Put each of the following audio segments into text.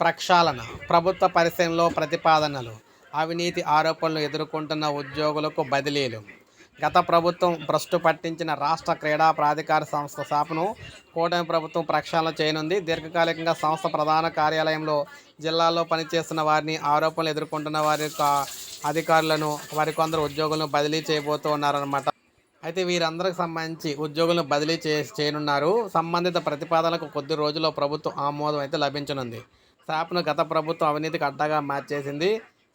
ప్రక్షాళన ప్రభుత్వ పరిశ్రమలో ప్రతిపాదనలు అవినీతి ఆరోపణలు ఎదుర్కొంటున్న ఉద్యోగులకు బదిలీలు. గత ప్రభుత్వం భ్రష్టు పట్టించిన రాష్ట్ర క్రీడా ప్రాధికార సంస్థ స్థాపను కూటమి ప్రభుత్వం ప్రక్షాళన చేయనుంది. దీర్ఘకాలికంగా సంస్థ ప్రధాన కార్యాలయంలో జిల్లాల్లో పనిచేస్తున్న వారిని ఆరోపణలు ఎదుర్కొంటున్న వారి యొక్క అధికారులను వారి కొందరు ఉద్యోగులను బదిలీ చేయబోతూ ఉన్నారన్నమాట అయితే వీరందరికి సంబంధించి ఉద్యోగులను బదిలీ చే చేయనున్నారు. సంబంధిత ప్రతిపాదనలకు కొద్ది రోజుల్లో ప్రభుత్వం ఆమోదం అయితే లభించనుంది. శాప్ను గత ప్రభుత్వం అవినీతికి అడ్డగా మార్చేసింది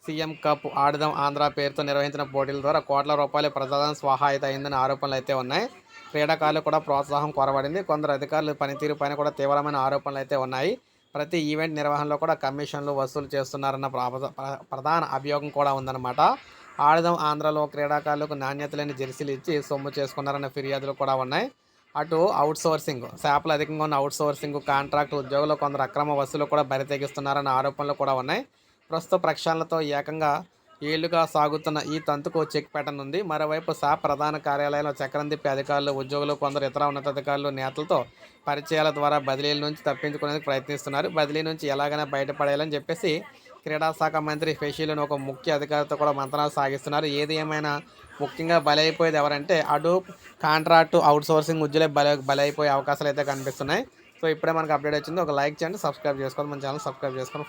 సీఎం కప్ ఆడదాం ఆంధ్ర పేరుతో నిర్వహించిన పోటీల ద్వారా కోట్ల రూపాయల ప్రజాదరణ స్వాహాయిత అయిందని ఆరోపణలు అయితే ఉన్నాయి. క్రీడాకారులు కూడా ప్రోత్సాహం కొరబడింది. కొందరు అధికారులు పనితీరు పైన కూడా తీవ్రమైన ఆరోపణలు అయితే ఉన్నాయి. ప్రతి ఈవెంట్ నిర్వహణలో కూడా కమిషన్లు వసూలు చేస్తున్నారన్న ప్రధాన అభియోగం కూడా ఉందన్నమాట. ఆడదాం ఆంధ్రలో క్రీడాకారులకు నాణ్యత లేని జెర్సీలు ఇచ్చి సొమ్ము చేసుకున్నారన్న ఫిర్యాదులు కూడా ఉన్నాయి. అటు అవుట్ సోర్సింగ్ శాపలు అధికంగా ఉన్న అవుట్ సోర్సింగ్ కాంట్రాక్ట్ ఉద్యోగులు కొందరు అక్రమ వసూలు కూడా బరితెగిస్తున్నారన్న ఆరోపణలు కూడా ఉన్నాయి. ప్రస్తుత ప్రక్షాళనతో ఏకంగా ఏళ్ళుగా సాగుతున్న ఈ తంతుకు చెక్ పెట్టనుంది మరోవైపు సా ప్రధాన కార్యాలయంలో చక్రం తిప్పి అధికారులు ఉద్యోగులు కొందరు ఇతర ఉన్నతాధికారులు నేతలతో పరిచయాల ద్వారా బదిలీల నుంచి తప్పించుకునేందుకు ప్రయత్నిస్తున్నారు. బదిలీ నుంచి ఎలాగైనా బయటపడేయాలని చెప్పేసి క్రీడా శాఖ మంత్రి ఫెషీలను ఒక ముఖ్య అధికారితో కూడా మంత్రాలు సాగిస్తున్నారు. ఏది ఏమైనా ముఖ్యంగా బలైపోయేది ఎవరంటే అటు కాంట్రాక్టు అవుట్ సోర్సింగ్ ఉద్యోగులే బల బలైపోయే అవకాశాలు అయితే కనిపిస్తున్నాయి. సో ఇప్పుడే మనకు అప్డేట్ వచ్చింది. ఒక లైక్ చేయండి సబ్స్క్రైబ్ చేసుకోండి. మన ఛానల్ సబ్స్క్రైబ్ చేసుకొని